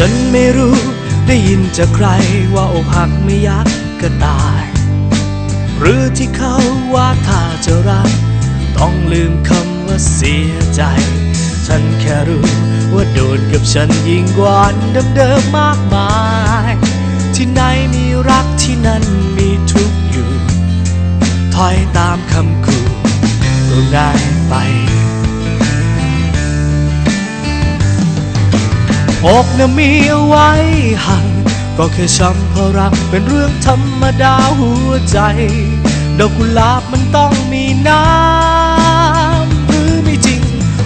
ฉันไม่รู้ได้ยินจากใครว่าอกหักไม่ยักก็ตาย หรือที่เขาว่าถ้าจะรัก ต้องลืมคำว่าเสียใจ ฉันแค่รู้ว่าโดนกับฉันยิ่งกว่าเดิมๆมากมาย ที่ไหนมีรักที่นั่น อกน่ะมีเอาไว้ห่างก็แค่ช้ำเพราะรักเป็นเรื่องธรรมดาหัวใจ ดอกกุหลาบมันต้องมีน้ำหรือไม่จริง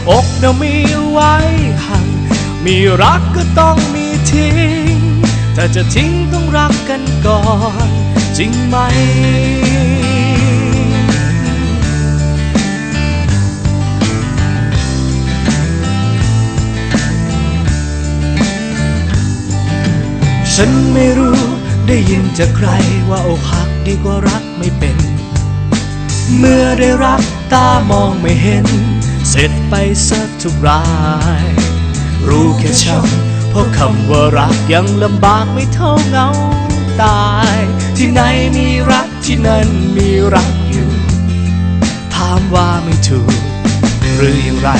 อกน่ะมีเอาไว้ห่างมีรักก็ต้องมีทิ้ง ถ้าจะทิ้งต้องรักกันก่อน จริงไหม ฉันไม่รู้ได้ยินจากใครว่าอกหักดีกว่ารักไม่เป็น เมื่อได้รักตามองไม่เห็น เสร็จไปสักทุกราย รู้แค่ช้ำเพราะคำว่ารักยังลำบากไม่เท่าเงาตาย ที่ไหนมีรักที่นั่นมีรักอยู่ ถามว่าไม่ถูก หรืออย่างไร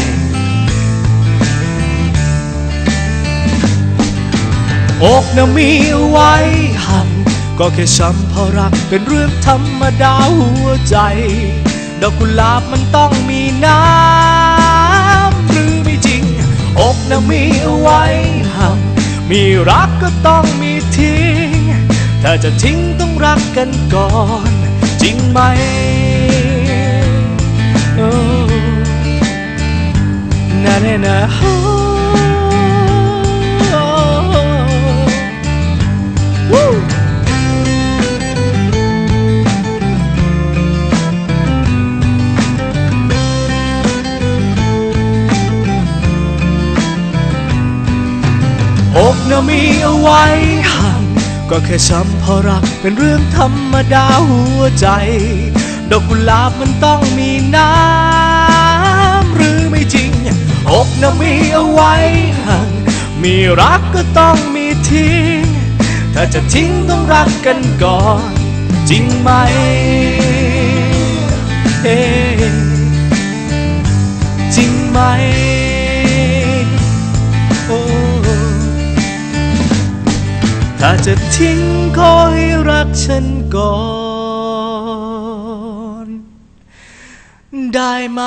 อกน่ะมีไว้หันก็แค่ช้ำเพราะรักเป็นเรื่องธรรมดาหัวใจ ดอกกุหลาบมันต้องมีน้ำหรือไม่จริง อกน่ะมีเอาไว้หันมีรักก็ต้องมีทิ้ง ถ้าจะทิ้งต้องรักกันก่อน จริงไหมโอ้นาเนนะ มีเอาไว้ห่างก็แค่ช้ำเพราะรักเป็นเรื่องธรรมดาหัวใจ ดอกกุหลาบมันต้องมีน้ำหรือไม่จริง อกน่ะมีเอาไว้ห่างมีรักก็ต้องมีทิ้ง ถ้าจะทิ้งต้องรักกันก่อน จริงไหมจริงไหม ถ้าจะทิ้งขอให้รักฉันก่อน ได้ไหม